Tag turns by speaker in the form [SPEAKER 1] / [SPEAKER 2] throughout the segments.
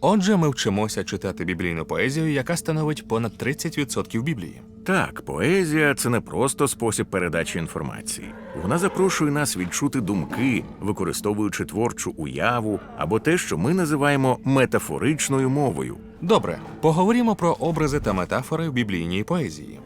[SPEAKER 1] Отже, ми вчимося читати біблійну поезію, яка становить понад 30% Біблії.
[SPEAKER 2] Так, поезія це не просто спосіб передачі інформації. Вона запрошує нас відчути думки, використовуючи творчу уяву або те, що ми називаємо метафоричною мовою.
[SPEAKER 1] Добре, поговоримо про образи та метафори в біблійній поезії.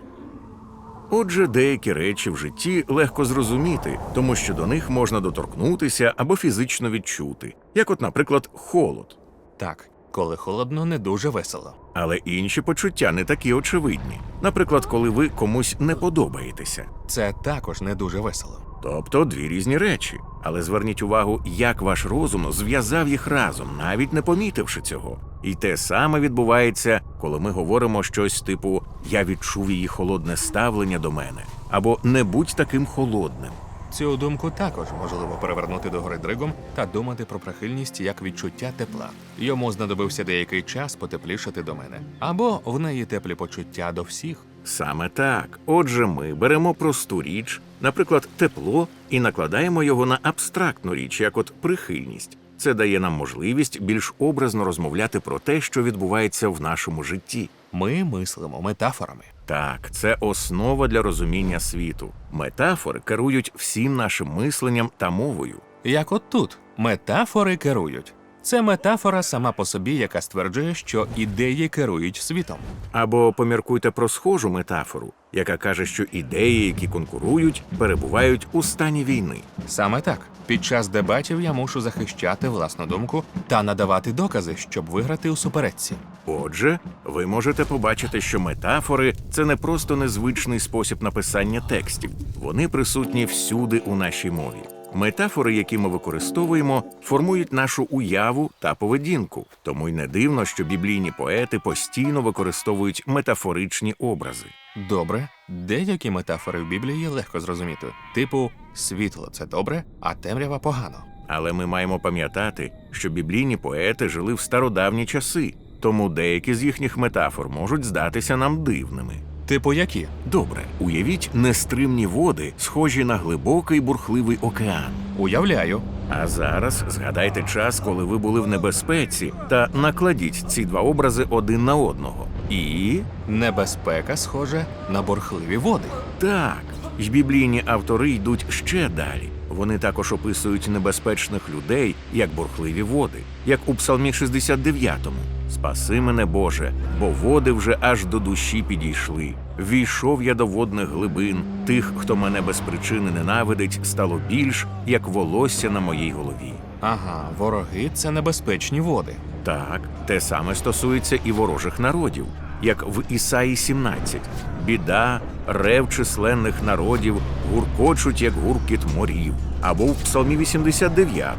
[SPEAKER 2] Отже, деякі речі в житті легко зрозуміти, тому що до них можна доторкнутися або фізично відчути, як, от, наприклад, холод.
[SPEAKER 1] Так, коли холодно, не дуже весело.
[SPEAKER 2] Але інші почуття не такі очевидні. Наприклад, коли ви комусь не подобаєтеся.
[SPEAKER 1] Це також не дуже весело.
[SPEAKER 2] Тобто дві різні речі. Але зверніть увагу, як ваш розум зв'язав їх разом, навіть не помітивши цього. І те саме відбувається, коли ми говоримо щось типу Я відчув її холодне ставлення до мене або не будь таким холодним.
[SPEAKER 1] Цю думку також можливо перевернути до гори дригом та думати про прихильність як відчуття тепла. Йому знадобився деякий час потеплішати до мене, або в неї теплі почуття до всіх.
[SPEAKER 2] Саме так. Отже, ми беремо просту річ, наприклад, тепло, і накладаємо його на абстрактну річ, як от прихильність. Це дає нам можливість більш образно розмовляти про те, що відбувається в нашому житті.
[SPEAKER 1] Ми мислимо метафорами.
[SPEAKER 2] Так, це основа для розуміння світу. Метафори керують всім нашим мисленням та мовою.
[SPEAKER 1] Як от тут метафори керують. Це метафора сама по собі, яка стверджує, що ідеї керують світом.
[SPEAKER 2] Або поміркуйте про схожу метафору, яка каже, що ідеї, які конкурують, перебувають у стані війни.
[SPEAKER 1] Саме так, під час дебатів я мушу захищати власну думку та надавати докази, щоб виграти у суперечці.
[SPEAKER 2] Отже, ви можете побачити, що метафори це не просто незвичний спосіб написання текстів, вони присутні всюди у нашій мові. Метафори, які ми використовуємо, формують нашу уяву та поведінку. Тому й не дивно, що біблійні поети постійно використовують метафоричні образи.
[SPEAKER 1] Добре, деякі метафори в Біблії легко зрозуміти, типу світло це добре, а темрява погано.
[SPEAKER 2] Але ми маємо пам'ятати, що біблійні поети жили в стародавні часи, тому деякі з їхніх метафор можуть здатися нам дивними.
[SPEAKER 1] Типу які?
[SPEAKER 2] Добре, уявіть нестримні води, схожі на глибокий бурхливий океан.
[SPEAKER 1] Уявляю,
[SPEAKER 2] А зараз згадайте час, коли ви були в небезпеці, та накладіть ці два образи один на одного. І
[SPEAKER 1] небезпека схожа на бурхливі води.
[SPEAKER 2] так, й біблійні автори йдуть ще далі. Вони також описують небезпечних людей як бурхливі води, як у Псалмі 69-му. Спаси мене, Боже, бо води вже аж до душі підійшли. Війшов я до водних глибин, тих, хто мене без причини ненавидить, стало більш, як волосся на моїй голові.
[SPEAKER 1] Ага, вороги це небезпечні води.
[SPEAKER 2] Так, те саме стосується і ворожих народів, як в Ісаї 17. Біда, рев численних народів гуркочуть, як гуркіт морів. Або в Псалмі 89.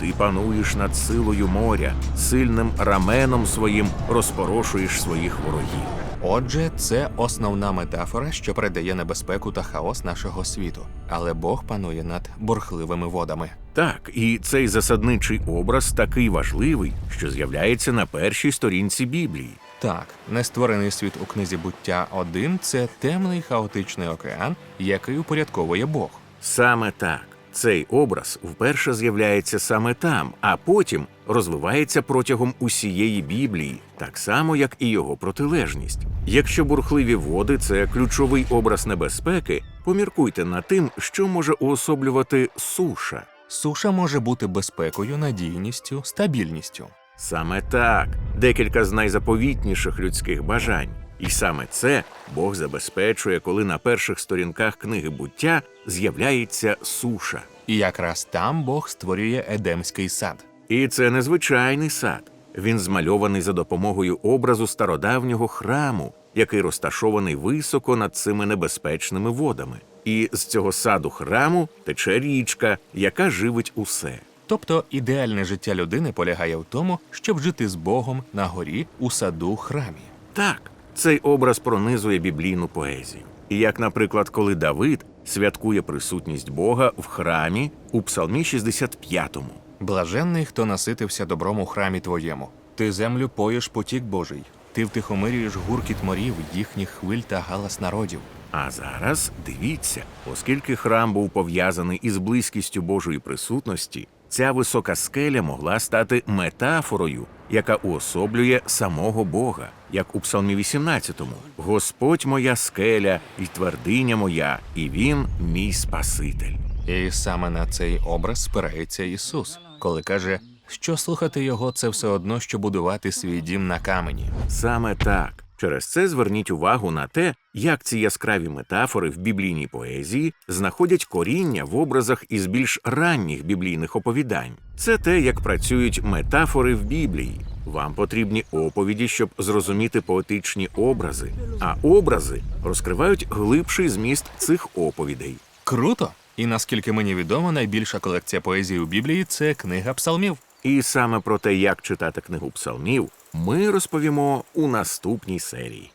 [SPEAKER 2] Ти пануєш над силою моря, сильним раменом своїм розпорошуєш своїх ворогів.
[SPEAKER 1] Отже, це основна метафора, що передає небезпеку та хаос нашого світу. Але Бог панує над бурхливими водами.
[SPEAKER 2] Так, і цей засадничий образ такий важливий, що з'являється на першій сторінці Біблії.
[SPEAKER 1] Так, нестворений світ у книзі буття 1 – це темний хаотичний океан, який упорядковує Бог.
[SPEAKER 2] Саме так. Цей образ вперше з'являється саме там, а потім розвивається протягом усієї Біблії, так само як і його протилежність. Якщо бурхливі води це ключовий образ небезпеки, поміркуйте над тим, що може уособлювати суша.
[SPEAKER 1] Суша може бути безпекою, надійністю, стабільністю.
[SPEAKER 2] Саме так, декілька з найзаповітніших людських бажань. І саме це Бог забезпечує, коли на перших сторінках книги буття з'являється суша.
[SPEAKER 1] І якраз там Бог створює Едемський сад.
[SPEAKER 2] І це незвичайний сад. Він змальований за допомогою образу стародавнього храму, який розташований високо над цими небезпечними водами. І з цього саду храму тече річка, яка живить усе.
[SPEAKER 1] Тобто ідеальне життя людини полягає в тому, щоб жити з Богом на горі у саду храмі.
[SPEAKER 2] Так, цей образ пронизує біблійну поезію. І як, наприклад, коли Давид святкує присутність Бога в храмі у Псалмі 65-му.
[SPEAKER 1] Блаженний, хто наситився добром у храмі твоєму. Ти землю поїш потік Божий. Ти втихомирюєш гуркіт морів, їхніх хвиль та галас народів.
[SPEAKER 2] А зараз дивіться, оскільки храм був пов'язаний із близькістю Божої присутності, ця висока скеля могла стати метафорою яка уособлює самого Бога, як у Псалмі 18 Господь моя скеля і твердиня моя, і він мій Спаситель.
[SPEAKER 1] І саме на цей образ спирається Ісус, коли каже, що слухати його це все одно, що будувати свій дім на камені.
[SPEAKER 2] Саме так. Через це зверніть увагу на те, як ці яскраві метафори в біблійній поезії знаходять коріння в образах із більш ранніх біблійних оповідань. Це те, як працюють метафори в Біблії. Вам потрібні оповіді, щоб зрозуміти поетичні образи, а образи розкривають глибший зміст цих оповідей.
[SPEAKER 1] Круто! І наскільки мені відомо, найбільша колекція поезії у Біблії це книга псалмів.
[SPEAKER 2] І саме про те, як читати книгу псалмів, ми розповімо у наступній серії.